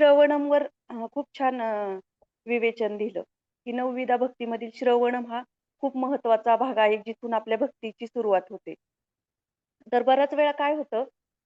श्रवणमवर वर खूप छान विवेचन दिलं, की नवविधा भक्तीमधील श्रवणम हा खूप महत्त्वाचा भाग आहे, जिथून आपल्या भक्तीची सुरुवात होते. तर बऱ्याच वेळा काय होतं,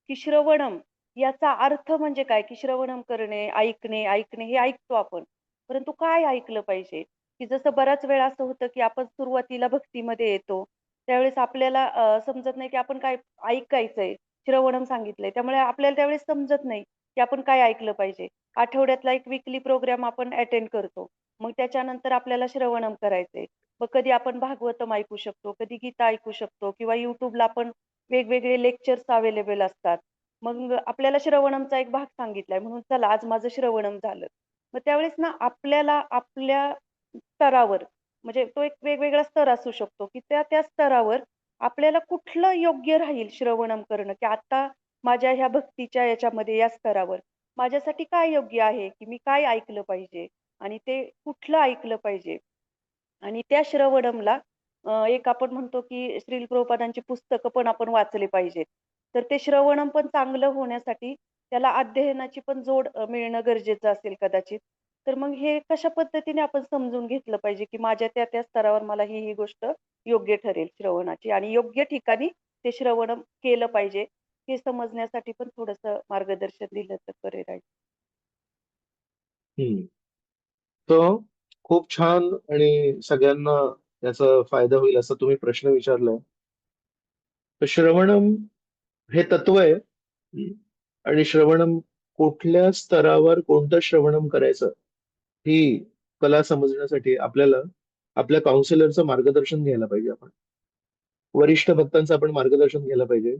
की श्रवणम याचा अर्थ म्हणजे काय, की श्रवणम करणे, ऐकणे, ऐकणे हे ऐकतो आपण. परंतु काय ऐकलं पाहिजे? की जसं बऱ्याच वेळा असं होतं, की आपण सुरुवातीला भक्तीमध्ये येतो. त्यावेळेस आपल्याला समजत नाही, की आपण काय ऐकायचंय. श्रवणम सांगितलंय. त्यामुळे आपल्याला त्यावेळेस समजत नाही, की आपण काय ऐकलं पाहिजे. आठवड्यातला एक वीकली प्रोग्राम आपण अटेंड करतो. मग त्याच्यानंतर आपल्याला श्रवणम करायचंय. मग कधी आपण भागवतम ऐकू शकतो, कधी गीता ऐकू शकतो किंवा युट्यूबला आपण वेगवेगळे लेक्चर्स अवेलेबल असतात. मग आपल्याला श्रवणमचा एक भाग सांगितलाय म्हणून चला आज माझं श्रवणम झालं. मग त्यावेळेस ना आपल्याला आपल्या स्तरावर म्हणजे तो एक वेगवेगळा स्तर असू शकतो, की त्या त्या स्तरावर आपल्याला कुठलं योग्य राहील श्रवणम करणं, की आता माझ्या ह्या भक्तीच्या याच्यामध्ये या स्तरावर माझ्यासाठी काय योग्य आहे, की मी काय ऐकलं पाहिजे आणि ते कुठलं ऐकलं पाहिजे. आणि त्या श्रवणमला एक आपण म्हणतो, की श्रील प्रभुपादांची पुस्तकं पण आपण वाचले पाहिजेत. तर ते श्रवणम पण चांगलं होण्यासाठी त्याला अध्ययनाची पण जोड मिळणं गरजेचं असेल कदाचित. तर मग हे कशा पद्धतीने आपण समजून घेतलं पाहिजे, की माझ्या त्या-त्या स्तरावर मला ही, ही गोष्ट योग्य ठरेल श्रवणाची आणि योग्य ठिकाणी ते श्रवणम केलं पाहिजे, हे समजण्यासाठी पण थोडंसं मार्गदर्शन दिलं तर बरे राहील. हं. तर खूप छान आणि सगळ्यांना त्याचा फायदा होईल असा तुम्ही प्रश्न विचारलाय. तर श्रवणम हे तत्व आहे. हं. आणि श्रवणम कुठल्या स्तरावर कोणतं श्रवणम करायचं, ही कला समजण्यासाठी आपल्याला आपल्या काउन्सिलरचं मार्गदर्शन घ्यायला पाहिजे आपण. वरिष्ठ भक्तांचं आपण मार्गदर्शन घ्यायला पाहिजे.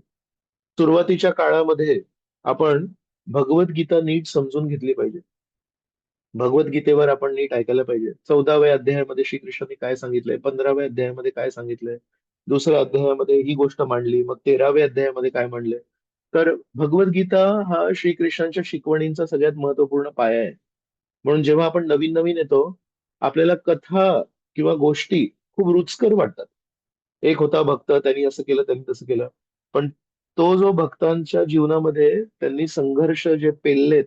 सुरुवातीच्या काळामध्ये आपण भगवद्गीता नीट समजून घेतली पाहिजे. भगवद्गीतेवर आपण नीट ऐकायला पाहिजे. 14व्या अध्यायामध्ये श्रीकृष्णांनी काय सांगितलंय, 15व्या अध्यायामध्ये काय सांगितलंय, दुसऱ्या अध्यायामध्ये ही गोष्ट मांडली, मग 13व्या अध्यायामध्ये काय मांडलंय. तर भगवद्गीता हा श्रीकृष्णांच्या शिकवणींचा सगळ्यात महत्त्वपूर्ण पाया आहे. म्हणून जेव्हा आपण नवीन-नवीन येतो, आपल्याला कथा किंवा गोष्टी खूप रुचकर वाटतात. एक होता भक्त, त्यांनी असं केलं, त्यांनी तसं केलं. पण तो जो भक्तांच्या जीवनामध्ये त्यांनी संघर्ष जे पेललेत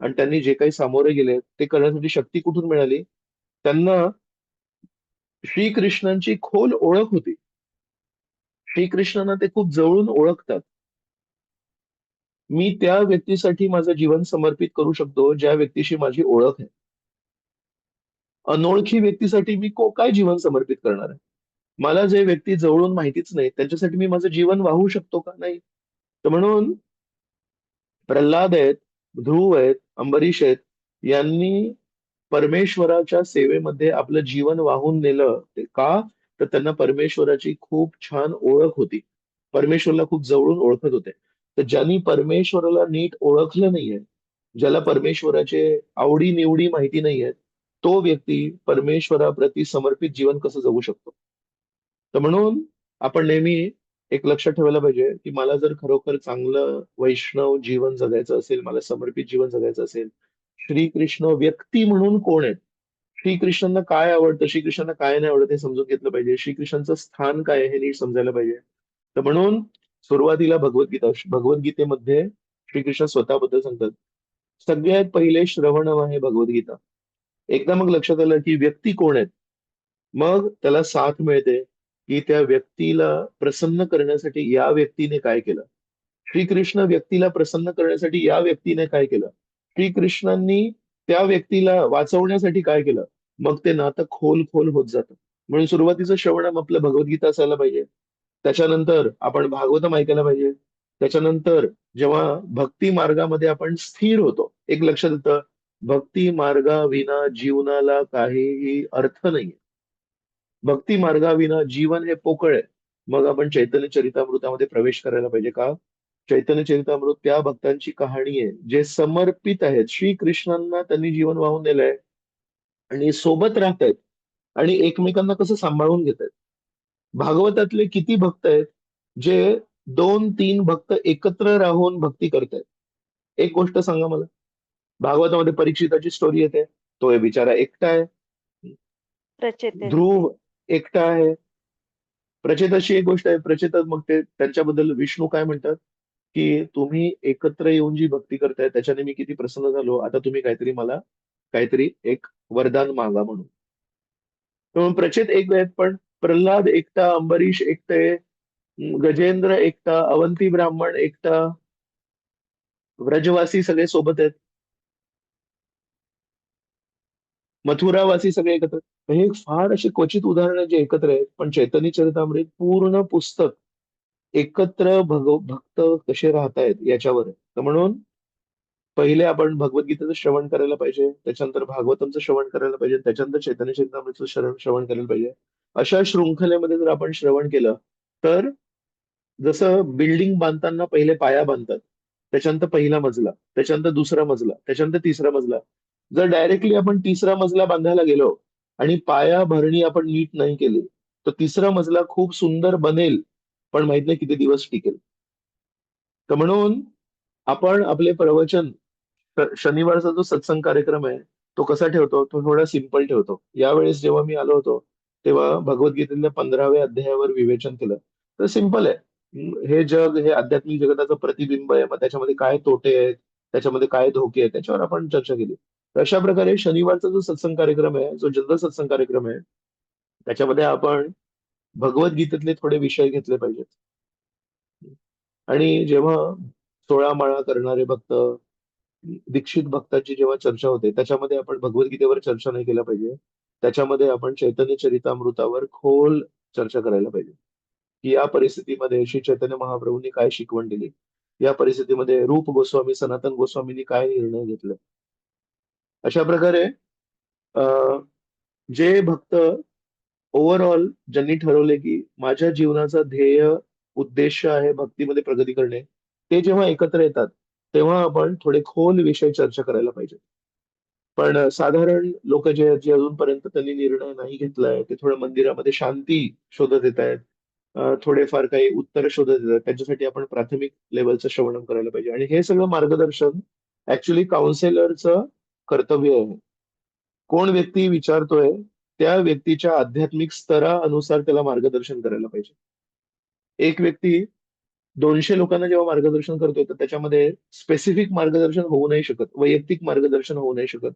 आणि त्यांनी जे काही सामोरे गेलेत, ते करण्यासाठी शक्ती कुठून मिळाली? त्यांना श्रीकृष्णांची खोल ओळख होती. श्रीकृष्णांना ते खूप जवळून ओळखतात. मी त्या व्यक्तीसाठी माझं जीवन समर्पित करू शकतो, ज्या व्यक्तीशी माझी ओळख आहे. अनोळखी व्यक्तीसाठी मी को काय जीवन समर्पित करणार आहे? मला जे व्यक्ती जवळून माहितीच नाही, त्यांच्यासाठी मी माझं जीवन वाहू शकतो का? नाही. तर म्हणून प्रल्हाद आहेत, ध्रुव आहेत, अंबरीश आहेत, यांनी परमेश्वराच्या सेवेमध्ये आपलं जीवन वाहून नेलं. ते का? तर त्यांना परमेश्वराची खूप छान ओळख होती. परमेश्वरला खूप जवळून ओळखत होते. तर ज्यांनी परमेश्वराला नीट ओळखलं नाहीये, ज्याला परमेश्वराचे आवडी-निवडी माहिती नाहीये तो व्यक्ती परमेश्वराप्रती समर्पित जीवन कसं जगू शकतो? तर म्हणून आपण नेहमी एक लक्षात ठेवायला पाहिजे, की मला जर खरोखर चांगलं वैष्णव जीवन जगायचं असेल, मला समर्पित जीवन जगायचं असेल, श्रीकृष्ण व्यक्ती म्हणून कोण आहेत? श्रीकृष्णांना काय आवडतं, श्रीकृष्णांना काय नाही आवडत हे समजून घेतलं पाहिजे. श्रीकृष्णांचं स्थान काय आहे हे नीट समजायला पाहिजे. तर म्हणून सुरुवातीला भगवद्गीता भगवद्गीतेमध्ये श्रीकृष्ण स्वतःबद्दल सांगतात. सगळ्यात पहिले श्रवण आहे भगवद्गीता. एकदा मग लक्षात आलं, की व्यक्ती कोण आहेत? मग त्याला साथ मिळते, की त्या व्यक्तीला प्रसन्न करण्यासाठी या व्यक्तीने काय केलं? श्रीकृष्ण व्यक्तीला प्रसन्न करण्यासाठी या व्यक्तीने काय केलं? श्रीकृष्णांनी त्या व्यक्तीला वाचवण्यासाठी काय केलं? मग ते नातं खोल-खोल होत जातं. म्हणून सुरुवातीचं श्रवणम आपलं भगवद्गीता असायला पाहिजे. त्याच्यानंतर आपण भागवतम ऐकायला पाहिजे. त्याच्यानंतर जेव्हा भक्ती मार्गामध्ये आपण स्थिर होतो, एक लक्षात येतं, भक्ती मार्गाविना जीवनाला काहीही अर्थ नाहीये. भक्ती मार्गाविना जीवन हे पोकळ आहे. मग आपण चैतन्य चरितामृतामध्ये प्रवेश करायला पाहिजे का? चैतन्य चरितामृत त्या भक्तांची कहाणी आहे, जे समर्पित आहेत. श्रीकृष्णांना त्यांनी जीवन वाहून नेलंय आणि सोबत राहतायत आणि एकमेकांना कसं सांभाळून घेतायत. भागवतातले किती भक्त आहेत, जे 2-3 भक्त एकत्र राहून भक्ती करतायत. एक गोष्ट सांगा मला. भागवतामध्ये परीक्षिताची स्टोरी येते. तो बिचारा एकटा आहे. ध्रुव एकटा आहे. प्रचेताची एक गोष्ट आहे. प्रचेता मग ते त्यांच्याबद्दल विष्णू काय म्हणतात? की तुम्ही एकत्र येऊन जी भक्ती करताय त्याच्याने मी किती प्रसन्न झालो आता तुम्ही काहीतरी मला काहीतरी एक वरदान मागा म्हणून म्हणून प्रचेत एक आहेत पण प्रल्हाद एकटा अंबरीश एकटे गजेंद्र एकटा अवंती ब्राह्मण एकटा व्रजवासी सगळे सोबत आहेत मथुरावासी सगळे एकत्र. हे फार असे क्वचित उदाहरणं जे एकत्र आहेत पण चैतन्य चरितामृत पूर्ण पुस्तक एकत्र भगव भक्त कसे राहतायत याच्यावर तर म्हणून पहिले आपण भगवद्गीतेचं श्रवण करायला पाहिजे त्याच्यानंतर भागवतमचं श्रवण करायला पाहिजे त्याच्यानंतर चैतन्य चरितामृतचं श्रवण श्रवण करायला पाहिजे. अशा शृंखलेमध्ये जर आपण श्रवण केलं तर जसं बिल्डिंग बांधताना पहिले पाया बांधतात त्याच्यानंतर पहिला मजला त्याच्यानंतर दुसरा मजला त्याच्यानंतर तिसरा मजला जर डायरेक्टली आपण तिसरा मजला बांधायला गेलो आणि पाया भरणी आपण नीट नाही केली तर तिसरा मजला खूप सुंदर बनेल पण माहीत नाही किती दिवस टिकेल. तर म्हणून आपण आपले प्रवचन शनिवारचा जो सत्संग कार्यक्रम आहे तो कसा ठेवतो? तो थोडा सिंपल ठेवतो. यावेळेस जेव्हा मी आलो होतो तेव्हा भगवद्गीतेतल्या पंधराव्या अध्यायावर विवेचन केलं. तर सिंपल आहे. हे जग हे आध्यात्मिक जगताचं प्रतिबिंब आहे. मग त्याच्यामध्ये काय तोटे आहेत? त्याच्यामध्ये काय धोके आहेत? त्याच्यावर आपण चर्चा केली. तर अशा प्रकारे शनिवारचा जो सत्संग कार्यक्रम आहे जो जनरल सत्संग कार्यक्रम आहे त्याच्यामध्ये आपण भगवद्गीतेतले थोडे विषय घेतले पाहिजेत. आणि जेव्हा सोळा माळा करणारे भक्त दीक्षित भक्तांची जेव्हा चर्चा होते त्याच्यामध्ये आपण भगवद्गीतेवर चर्चा नाही केला पाहिजे. त्याच्यामध्ये आपण चैतन्य चरितामृतावर खोल चर्चा करायला पाहिजे. की या परिस्थितीमध्ये श्री चैतन्य महाप्रभूंनी काय शिकवण दिली? या परिस्थितीमध्ये रूप गोस्वामी सनातन गोस्वामींनी काय निर्णय घेतले? अशा प्रकारे जे भक्त ओव्हरऑल ज्यांनी ठरवले की माझ्या जीवनाचा ध्येय उद्देश आहे भक्तीमध्ये प्रगती करणे ते जेव्हा एकत्र येतात तेव्हा आपण थोडे खोल विषय चर्चा करायला पाहिजे. पण साधारण लोक जे आहेत जे अजूनपर्यंत त्यांनी निर्णय नाही घेतलाय ते थोडं मंदिरामध्ये शांती शोधत येत आहेत थोडेफार काही उत्तर शोधत येत आहेत त्यांच्यासाठी आपण प्राथमिक लेवलचं श्रवणम करायला पाहिजे. आणि हे सगळं मार्गदर्शन ऍक्च्युली काउन्सिलरचं कर्तव्य आहे. कोण व्यक्ती विचारतोय त्या व्यक्तीच्या आध्यात्मिक स्तरानुसार त्याला मार्गदर्शन करायला पाहिजे. एक व्यक्ती दोनशे लोकांना जेव्हा मार्गदर्शन करतोय तर त्याच्यामध्ये स्पेसिफिक मार्गदर्शन होऊ नाही शकत वैयक्तिक मार्गदर्शन होऊ नाही शकत.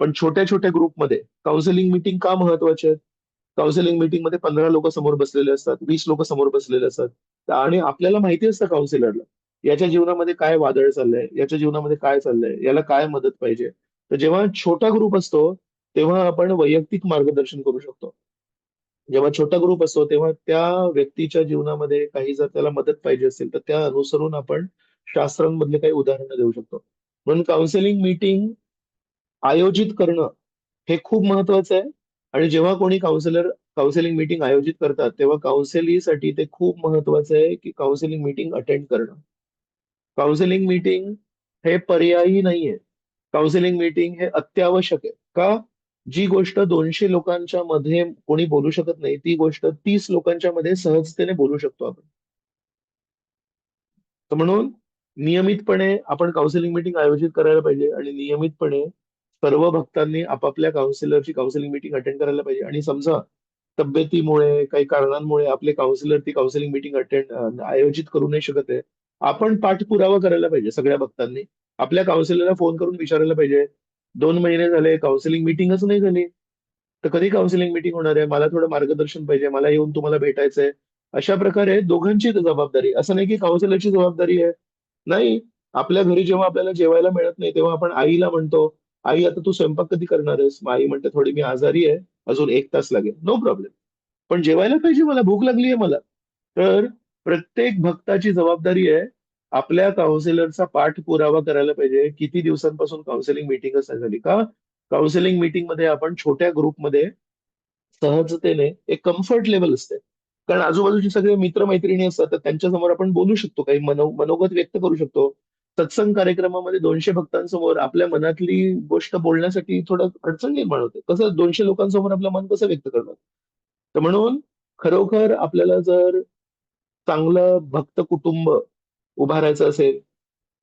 पण छोट्या छोट्या ग्रुपमध्ये काउन्सिलिंग मिटिंग का महत्त्वाचे आहेत? काउन्सिलिंग मिटिंगमध्ये पंधरा लोक समोर बसलेले असतात वीस लोक समोर बसलेले असतात. आणि आपल्याला माहिती असतं काउन्सिलरला याच्या जीवनामध्ये काय वादळ चाललंय याच्या जीवनामध्ये काय चाललंय याला काय मदत पाहिजे? तर जेव्हा छोटा ग्रुप असतो तेव्हा आपण वैयक्तिक मार्गदर्शन करू शकतो. जेव्हा छोटा ग्रुप असतो तेव्हा त्या व्यक्तीच्या जीवनामध्ये काही जर त्याला मदत पाहिजे असेल तर त्या अनुसरून आपण शास्त्रांमधले काही उदाहरणं देऊ शकतो. म्हणून काउन्सिलिंग मीटिंग आयोजित करणं हे खूप महत्वाचं आहे. आणि जेव्हा कोणी काउन्सिलर काउन्सिलिंग मीटिंग आयोजित करतात तेव्हा काउन्सिलिंगसाठी ते खूप महत्वाचं आहे की काउन्सिलिंग मीटिंग अटेंड करणं. काउन्सिलिंग मीटिंग हे पर्यायी नाहीये. काउन्सिलिंग मीटिंग हे अत्यावश्यक आहे. का? जी गोष्ट दोनशे लोकांच्या मध्ये कोणी बोलू शकत नाही ती गोष्ट तीस लोकांच्या मध्ये सहजतेने बोलू शकतो आपण. तर म्हणून नियमितपणे आपण काउन्सिलिंग मीटिंग आयोजित करायला पाहिजे आणि नियमितपणे सर्व भक्तांनी आपापल्या काउन्सिलरची काउन्सिलिंग मीटिंग अटेंड करायला पाहिजे. आणि समजा तब्येतीमुळे काही कारणांमुळे आपले काउन्सिलर ती काउन्सिलिंग मीटिंग अटेंड आयोजित करू नाही शकत आहे आपण पाठपुरावा करायला पाहिजे सगळ्या भक्तांनी. आपल्या काउन्सिलरला फोन करून विचारायला पाहिजे. दोन महिने झाले काउन्सिलिंग मिटिंगच नाही झाली. तर कधी काउन्सिलिंग मिटिंग होणार आहे? मला थोडं मार्गदर्शन पाहिजे मला येऊन तुम्हाला भेटायचंय. अशा प्रकारे दोघांची जबाबदारी. असं नाही की काउन्सिलरची जबाबदारी आहे. नाही आपल्या घरी जेव्हा आपल्याला जेवायला मिळत नाही तेव्हा आपण आईला म्हणतो आई आता तू स्वयंपाक कधी करणार आहेस? आई म्हणते थोडी मी आजारी आहे अजून एक तास लागेल. नो प्रॉब्लेम पण जेवायला पाहिजे मला भूक लागली आहे मला. तर प्रत्येक भक्ताची जबाबदारी आहे आपल्या काउन्सिलरचा पाठपुरावा करायला पाहिजे. किती दिवसांपासून काउन्सिलिंग मीटिंगच नाही झाली का? काउन्सिलिंग मिटिंगमध्ये आपण छोट्या ग्रुपमध्ये सहजतेने एक कम्फर्ट लेवल असते. कारण आजूबाजूचे सगळे मित्र मैत्रिणी असतात तर त्यांच्यासमोर आपण बोलू शकतो. काही मनो मनोगत व्यक्त करू शकतो. सत्संग कार्यक्रमामध्ये दोनशे भक्तांसमोर आपल्या मनातली गोष्ट बोलण्यासाठी थोडं अडचण निर्माण होते. कसं? दोनशे लोकांसमोर आपलं मन कसं व्यक्त करणार? तर म्हणून खरोखर आपल्याला जर चांगलं भक्त कुटुंब उभारायचं असेल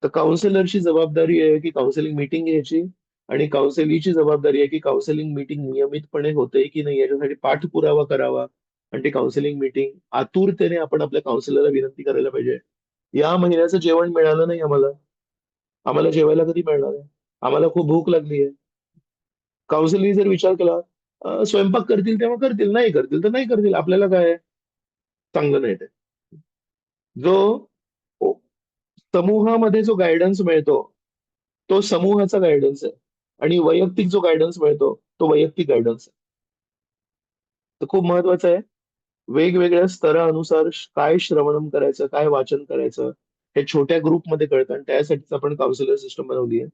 तर काउन्सिलरची जबाबदारी आहे की काउन्सिलिंग मीटिंग घ्यायची आणि काउन्सिलीची जबाबदारी आहे की काउन्सिलिंग मीटिंग नियमितपणे होते की नाही याच्यासाठी पाठपुरावा करावा आणि ती काउन्सिलिंग मीटिंग आतुरतेने आपण आपल्या काउन्सिलरला विनंती करायला पाहिजे या महिन्याचं जेवण मिळालं नाही आम्हाला. आम्हाला जेवायला कधी मिळणार आहे? आम्हाला खूप भूक लागली आहे. काउन्सिलिंग जर विचार केला, स्वयंपाक करतील तेव्हा करतील, नाही करतील तर नाही करतील. आपल्याला काय चांगलं नाही ते. जो समूहामध्ये जो गायडन्स मिळतो, तो समूहाचा गायडन्स आहे आणि वैयक्तिक जो गायडन्स मिळतो, तो वैयक्तिक गायडन्स आहे. तर खूप महत्वाचं आहे. वेगवेगळ्या स्तरानुसार काय श्रवणम करायचं, काय वाचन करायचं, हे छोट्या ग्रुपमध्ये कळतं आणि त्यासाठीच आपण काउन्सिलर सिस्टम बनवली आहे.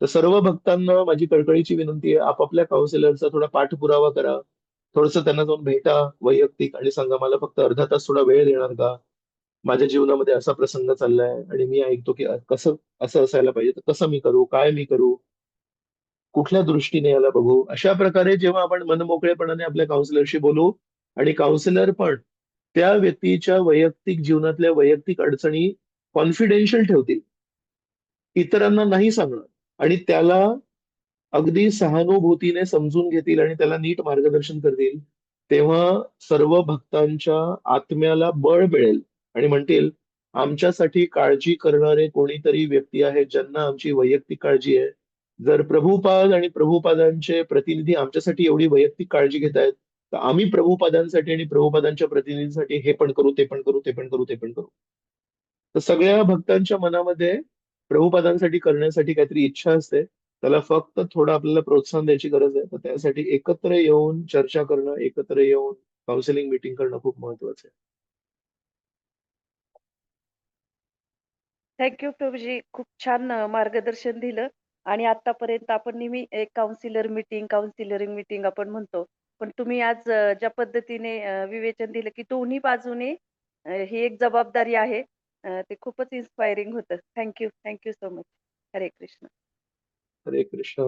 तर सर्व भक्तांना माझी कळकळीची विनंती आहे, आपापल्या काउन्सिलरचा थोडा पाठपुरावा करा. थोडस त्यांना जाऊन भेटा वैयक्तिक आणि सांगा, "मला फक्त अर्धा तास थोडा वेळ देणार का? माझ्या जीवनामध्ये असा प्रसंग चाललाय आणि मी ऐकतो की कसं असं असायला पाहिजे, तर कसं मी करू? काय मी करू? कुठल्या दृष्टीने याला बघू?" अशा प्रकारे जेव्हा आपण मनमोकळेपणाने आपल्या काउन्सिलरशी बोलू आणि काउन्सिलर पण त्या व्यक्तीच्या वैयक्तिक जीवनातल्या वैयक्तिक अडचणी कॉन्फिडेन्शियल ठेवतील. इतरांना नाही सांगणार आणि त्याला अगदी सहानुभूतीने समजून घेतील आणि त्याला नीट मार्गदर्शन करतील, तेव्हा सर्व भक्तांच्या आत्म्याला बळ मिळेल आणि म्हणतील, "आमच्यासाठी काळजी करणारे कोणीतरी व्यक्ती आहेत, ज्यांना आमची वैयक्तिक काळजी आहे. जर प्रभुपाद आणि प्रभुपादांचे प्रतिनिधी आमच्यासाठी एवढी वैयक्तिक काळजी घेतायत, तर आम्ही प्रभुपादांसाठी आणि प्रभुपादांच्या प्रतिनिधींसाठी हे पण करू, ते पण करू, ते पण करू, ते पण करू." तर सगळ्या भक्तांच्या मनामध्ये प्रभुपादांसाठी करण्यासाठी काहीतरी इच्छा असते. त्याला फक्त थोडं आपल्याला प्रोत्साहन द्यायची गरज आहे. तर त्यासाठी एकत्र येऊन चर्चा करणं, एकत्र येऊन काउन्सिलिंग मीटिंग करणं खूप महत्वाचं आहे. थँक यू प्रभूजी. खूप छान अ, मार्गदर्शन दिलं आणि आतापर्यंत आपण नेहमी एक काउन्सिलर मीटिंग, काउन्सिलरिंग मीटिंग आपण म्हणतो. पण तुम्ही आज अ, ज्या पद्धतीने अ, विवेचन दिलं, की दोन्ही बाजूने अ, ही एक जबाबदारी आहे. अ, ते खूपच इन्स्पायरिंग होतं. Thank you. Thank you so much. Hare Krishna. Hare Krishna.